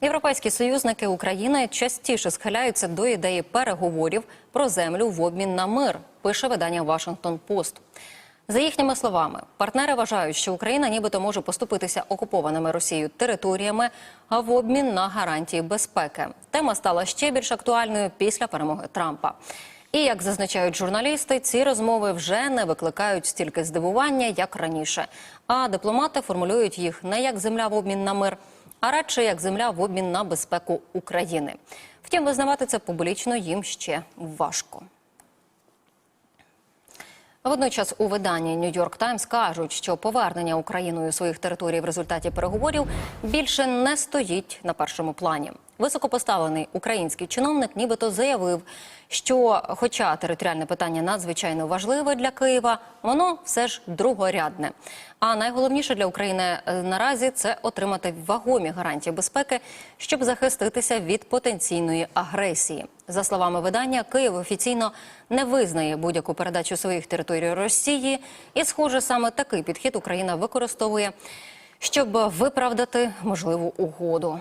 Європейські союзники України частіше схиляються до ідеї переговорів про землю в обмін на мир. Пише видання Вашингтон Пост. За їхніми словами, партнери вважають, що Україна нібито може поступитися окупованими Росією територіями, а в обмін на гарантії безпеки. Тема стала ще більш актуальною після перемоги Трампа. І як зазначають журналісти, ці розмови вже не викликають стільки здивування, як раніше. А дипломати формулюють їх не як земля в обмін на мир, а радше як земля в обмін на безпеку України. Втім, визнавати це публічно їм ще важко. Водночас у виданні Нью-Йорк Таймс кажуть, що повернення Україною своїх територій в результаті переговорів більше не стоїть на першому плані. Високопоставлений український чиновник нібито заявив, що, хоча територіальне питання надзвичайно важливе для Києва, воно все ж другорядне. А найголовніше для України е, наразі це отримати вагомі гарантії безпеки, щоб захиститися від потенційної агресії. За словами видання, Київ офіційно не визнає будь-яку передачу своїх територій Росії, і, схоже, саме такий підхід Україна використовує, щоб виправдати можливу угоду.